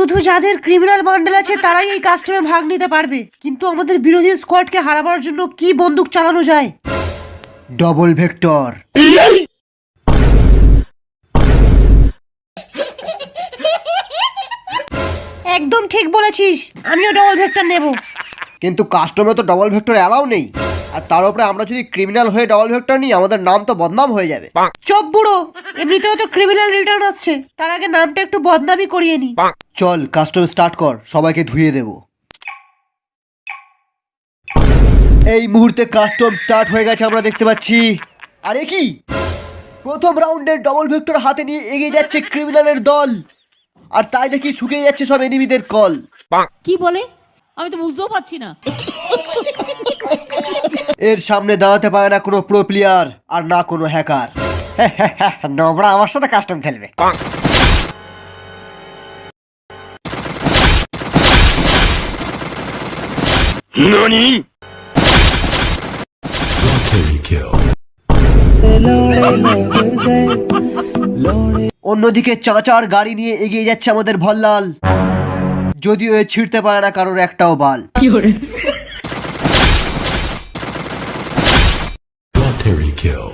শুধু যাদের criminal bundle আছে তারাই এই কাস্টমে ভাগ নিতে পারবে। কিন্তু আমাদের বিরোধী স্কোয়াডকে হারাবার জন্য কি বন্দুক চালানো যায়? ডবল ভেক্টর একদম ঠিক বলেছিস আমিও ডবল ভেক্টর নেব। কিন্তু কাস্টমে তো ডবল ভেক্টর অ্যালাউ নেই। আর তার উপরে আমরা যদি ক্রিমিনাল হয়ে ডবল ভেক্টর নিই আমাদের নাম তো বদনাম হয়ে যাবে। চপ বুড়ো এমনিতেও তো ক্রিমিনাল রিটার্ন আসছে। তার আগে নামটা একটু বদনামি করিয়ে নি। চল কাস্টম স্টার্ট কর সবাইকে ধুয়ে দেব। এই মুহূর্তে কাস্টম স্টার্ট হয়ে গেছে আমরা দেখতে পাচ্ছি। আরে কি? প্রথম রাউন্ডের ডবল ভেক্টর হাতে নিয়ে এগিয়ে যাচ্ছে ক্রিমিনালের দল। আর তাই দেখি শুকিয়ে যাচ্ছে সব এনিমিদের কল। কি বলে? আমি তো বুঝতেও পারছি না। এর সামনে দাঁড়াতে পারে না কোনো প্রো প্লেয়ার আর না কোনো হ্যাকার নোবরা আমার সাথে কাস্টম খেলবে। অন্যদিকে চাচার গাড়ি নিয়ে এগিয়ে যাচ্ছে আমাদের ভল্লাল। যদিও এ ছিঁড়তে পারে না কারোর একটাও বাল। Military kill.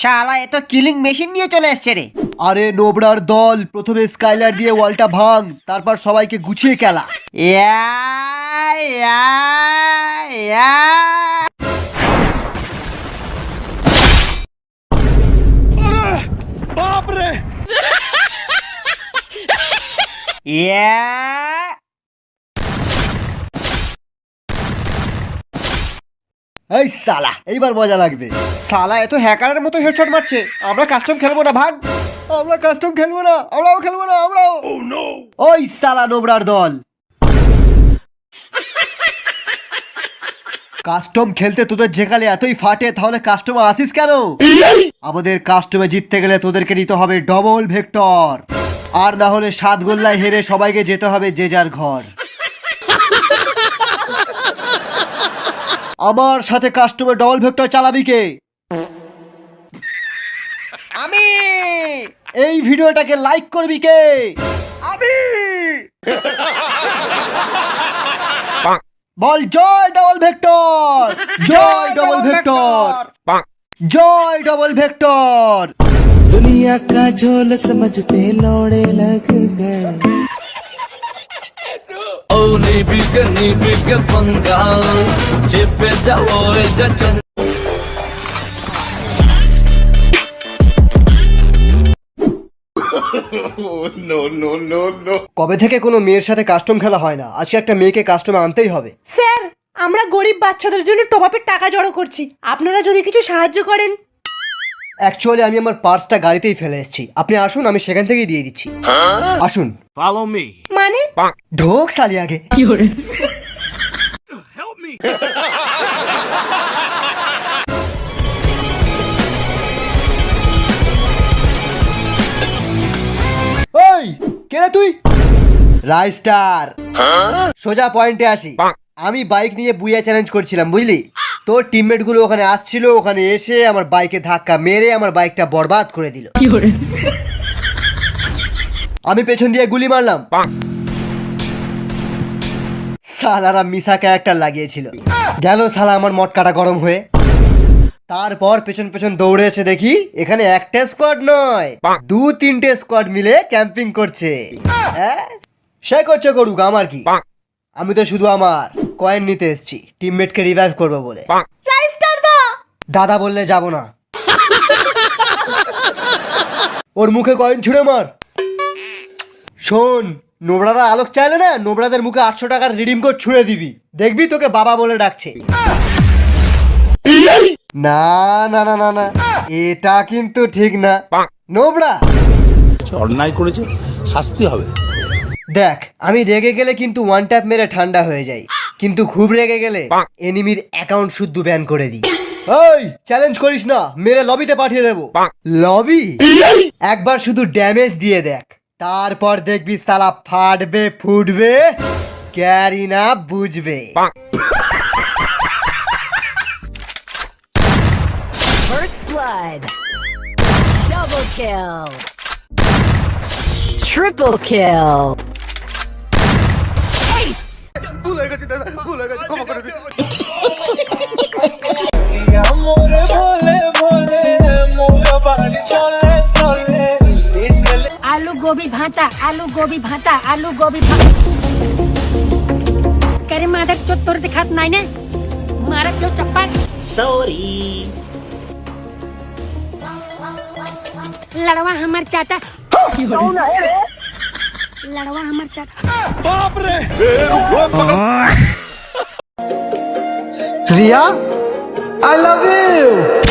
শালা এ তো কিলিং মেশিন নিয়ে চলে এসছে রে। আরে নোবরার দল প্রথমে স্কাইলার দিয়ে ওয়ালটা ভাঙ তারপর সবাইকে গুছিয়ে খেলা। ইয়া ইয়া এই সালা এইবার মজা লাগবে। সালা এত হ্যাকারের মতো হেডশট মারছে আমরা কাস্টম খেলব না ভাগ। আমরা কাস্টম খেলব না আমরাও খেলব না আমরাও। ওই সালা নোবরার দল। কাস্টম খেলতে তোদের যেখানে এতই ফাটে তাহলে কাস্টমে আসিস কেন? আমাদের কাস্টমে জিততে গেলে তোদেরকে নিতে হবে ডবল ভেক্টর আর না হলে সাত গোল্লায় হেরে সবাইকে যেতে হবে যে যার ঘর। আমার সাথে কাস্টমে ডবল ভেক্টর চালাবি কে আমি এই ভিডিওটাকে লাইক করবি কে আমি বল জয় ডবল ভেক্টর জয় ডবল ভেক্টর জয় ডবল ভেক্টর दुनिया का झोल समझते लौड़े लग गए নিবিকে নিবিকে চেপে যাও কবে থেকে কোনো মেয়ের সাথে কাস্টম খেলা হয় না? আজকে একটা মেয়েকে কাস্টমে আনতেই হবে। স্যার আমরা গরিব বাচ্চাদের জন্য টপাপের টাকা জড়ো করছি। আপনারা যদি কিছু সাহায্য করেন অ্যাকচুয়ালি আমি আমার পার্সটা গাড়িতেই ফেলে এসেছি। আপনি আসুন আমি সেখান থেকেই দিয়ে দিচ্ছি। আসুন। Follow me. মানে? ঢোক সালি আগে। Help me. ওই কে রে তুই? রাইস্টার সোজা পয়েন্টে আসি। আমি বাইক নিয়ে বুইয়া চ্যালেঞ্জ করছিলাম বুঝলি? তোর টিমমেটগুলো ওখানে আসছিল ওখানে এসে আমার বাইকে ধাক্কা মেরে আমার বাইকটা বরবাদ করে দিল। আমি পেছন দিয়ে গুলি মারলাম। সালারা মিসা ক্যারেক্টার লাগিয়েছিল। গেল সালা আমার মটকাটা গরম হয়ে। তারপর পেছন পেছন দৌড়ে এসে দেখি এখানে একটা স্কোয়াড নয় দু তিনটে স্কোয়াড মিলে ক্যাম্পিং করছে। হ্যাঁ? সে করছে করুক আমার কি? আমি তো শুধু আমার। কয়েন নিতে এসেছি। টিমমেটকে রিভাইভ করব বলে। দাদা বললে যাব না। ওর মুখে কয়েন ছুঁড়ে মার। শোন নোবরারা আলোক চাইলে না নোবরাদের মুখে আটশো টাকার রিডিম কোড ছুঁড়ে দিবি। দেখবি তোকে বাবা বলে ডাকছে। না না না না না। এটা কিন্তু ঠিক না। নোবরা! অন্যায় করেছে শাস্তি হবে। দেখ আমি রেগে গেলে কিন্তু ওয়ান ট্যাপ মেরে ঠান্ডা হয়ে যাই। কিন্তু খুব রেগে গেলে এনিমির অ্যাকাউন্ট শুদ্ধ ব্যান করে দিই। ওই চ্যালেঞ্জ করিস না মেরে লবিতে পাঠিয়ে দেবো। লবি একবার শুধু ড্যামেজ দিয়ে দেখ। তারপর দেখবি সালা ফাটবে ফুটবে ক্যারি না বুঝবে। First blood. kill. Triple kill. आलू गोभी भाटा आलू गोभी भाटा आलू गोभी करे माधक चो तुर दिखात नाई ने मारा क्यों चप्पल। सॉरी लड़वा हमार चाचा। लड़वा हमर चट बाप रे रिया आई लव यू